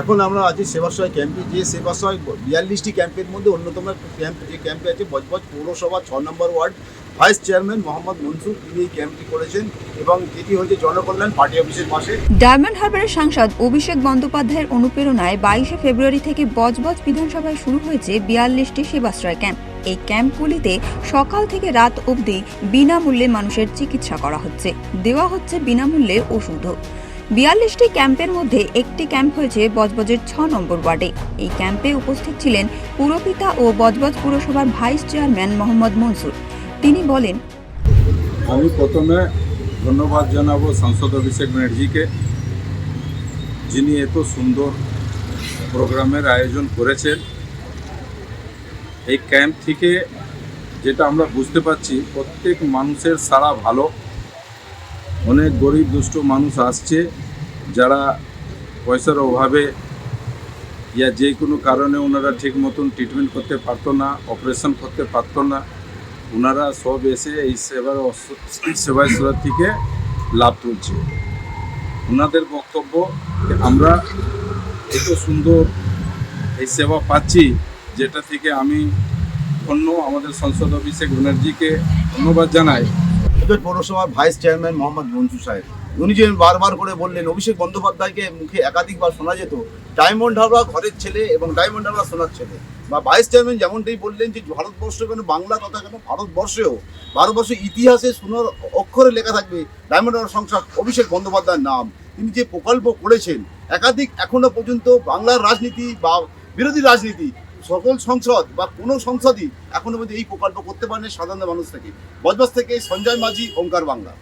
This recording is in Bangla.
এখন আমরা আছি সেবাশ্রয় ক্যাম্পে। যে সেবাশ্রয় বিয়াল্লিশটি ক্যাম্পের মধ্যে অন্যতম ক্যাম্প যে ক্যাম্পে আছে বজবজ পৌরসভা ছ number ward. Vice chairman Mohammad Mansur, তিনি এই ক্যাম্পটি করেছেন এবং এটি হচ্ছে জনকল্যাণ পার্টি অফিসের পাশে। ডায়মন্ড হারবারের সাংসদ অভিষেক বন্দ্যোপাধ্যায়ের অনুপ্রেরণায় বাইশে ফেব্রুয়ারি থেকে বজবজ বিধানসভায় শুরু হয়েছে বিয়াল্লিশটি সেবাশ্রয় ক্যাম্প। এই ক্যাম্পগুলিতে সকাল থেকে রাত অবধি বিনামূল্যে মানুষের চিকিৎসা করা হচ্ছে। দেওয়া হচ্ছে বিনামূল্যে ওষুধও। বিয়াল্লিশটি ক্যাম্পের মধ্যে একটি ক্যাম্প হয়েছে বজবজের ছ নম্বর ওয়ার্ডে। এই ক্যাম্পে উপস্থিত ছিলেন পুরপিতা ও বজবজ পুরসভার ভাইস চেয়ারম্যান মোহাম্মদ মনসুর। তিনি বলেন, আমি প্রথমে ধন্যবাদ জানাব সাংসদ অভিষেক ব্যানার্জিকে, যিনি এত সুন্দর প্রোগ্রামের আয়োজন করেছেন। এই ক্যাম্প থেকে যেটা আমরা বুঝতে পারছি, প্রত্যেক মানুষের সারা ভালো। অনেক গরিব, দুষ্ট মানুষ আসছে, যারা পয়সার অভাবে ইয়া যে কোনো কারণে ওনারা ঠিক মতন ট্রিটমেন্ট করতে পারতো না অপারেশন করতে পারতো না। ওনারা সব এসে এই সেবার অস- সেবা সেবা থেকে লাভ তুলছে। ওনাদের বক্তব্য, আমরা এত সুন্দর এই সেবা পাচ্ছি, যেটা থেকে আমি অন্য আমাদের সংসদ অভিষেক ব্যানার্জিকে ধন্যবাদ জানাই। বজবজ পৌরসভার ভাইস চেয়ারম্যান মোহাম্মদ মনসুর সাহেব। উনি যে বারবার করে বললেন, অভিষেক বন্দ্যোপাধ্যায়কে মুখে একাধিকবার শোনা যেত, ডায়মন্ড হাবড়া ঘরের ছেলে এবং ডায়মন্ড হাবড়া সোনার ছেলে। বা ভাইস চেয়ারম্যান যেমনটাই বললেন যে ভারতবর্ষ কেন বাংলা কথা কেন ভারতবর্ষেও ভারতবর্ষের ইতিহাসে সোনার অক্ষরে লেখা থাকবে ডায়মন্ড হাবড়া সংসার অভিষেক বন্দ্যোপাধ্যায়ের নাম। তিনি যে প্রকল্প করেছেন, একাধিক এখনও পর্যন্ত বাংলার রাজনীতি বা বিরোধী রাজনীতি সকল সংসদ বা কোনো সংসদই এখনও পর্যন্ত এই প্রকল্প করতে পারেনি সাধারণ মানুষ থেকে। বজবাস থেকে সঞ্জয় মাঝি, ওঙ্কার বাংলা।